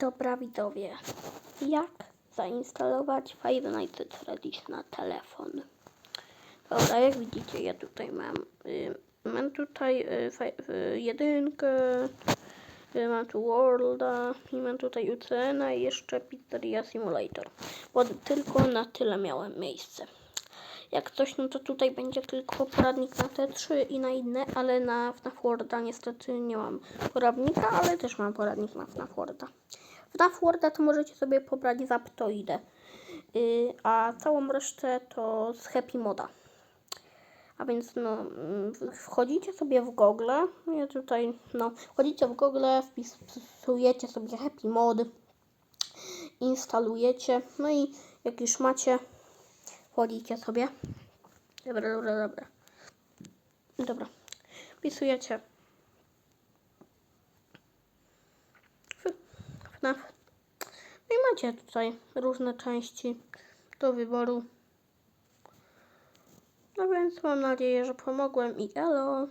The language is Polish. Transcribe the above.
Dobra widzowie, jak zainstalować Five Nights at Freddy's na telefon? Dobra, jak widzicie, ja tutaj mam, y, mam tutaj y, y, jedynkę, y, mam tu Worlda i mam tutaj UCN i jeszcze Pizzeria Simulator, bo tylko na tyle miałem miejsce. Jak coś, no to tutaj będzie tylko poradnik na te trzy i na inne, ale na FNAF Worlda niestety nie mam poradnika, ale też mam poradnik na FNAF Worlda. FNAF Worlda to możecie sobie pobrać z Aptoide, yy, a całą resztę to z Happy Moda. A więc no, mm, wchodzicie sobie w Google, ja tutaj, no, wchodzicie w Google, wpisujecie sobie Happy Mod, instalujecie, no i jak już macie, wchodzicie sobie. Dobra, dobra, dobra. Dobra. Wpisujecie No i macie tutaj różne części do wyboru. No więc mam nadzieję, że pomogłem i elo.